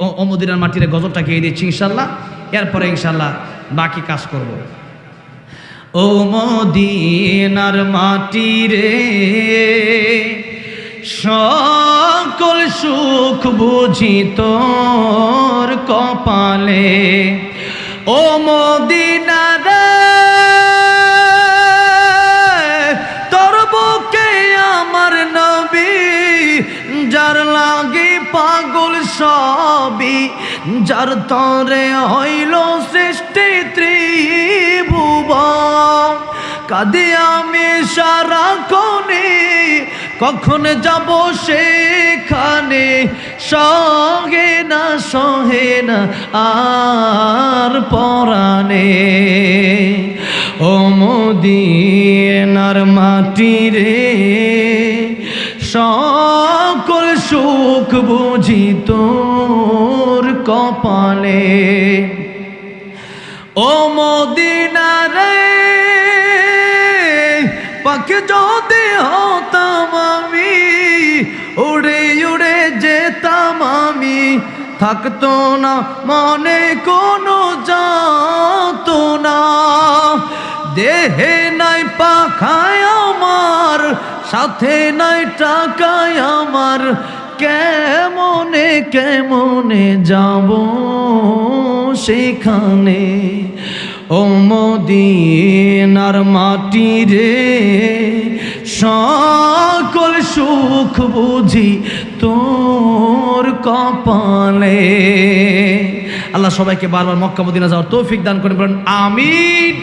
ও- মদিনার মাটির গজবটা খেয়ে দিচ্ছি, ইনশাল্লাহ। এরপরে ইনশাল্লাহ বাকি কাজ করব। ও মদিনার মাটি রে সকল সুখ বুঝি তোর কপালে। ও মদিনার যার লাগে পাগল সবই, যার তরে হইল সৃষ্টি ত্রিভুব কাঁদে আমি সারা কোনে কখন যাব সেখানে? সহে না সহে না, আর পরাণে। ও মদিনার মাটি রে সকল সুখ বুঝি তোর কপালে। ও মদিনারে পাখি যদি হতাম আমি, উড়ে উড়ে যেতাম আমি। থাকতো না, মনে কোনো যাত না দেহে নাই পাখায় সাথে নাই টাকায় আমার কেমনে কেমনে যাব সেখানে? ও মদিনার মাটি রে সকল সুখ বুঝি তোর কপালে। আল্লাহ সবাইকে বারবার মক্কা মদিনা যাওয়ার তৌফিক দান করে বলেন, আমিন।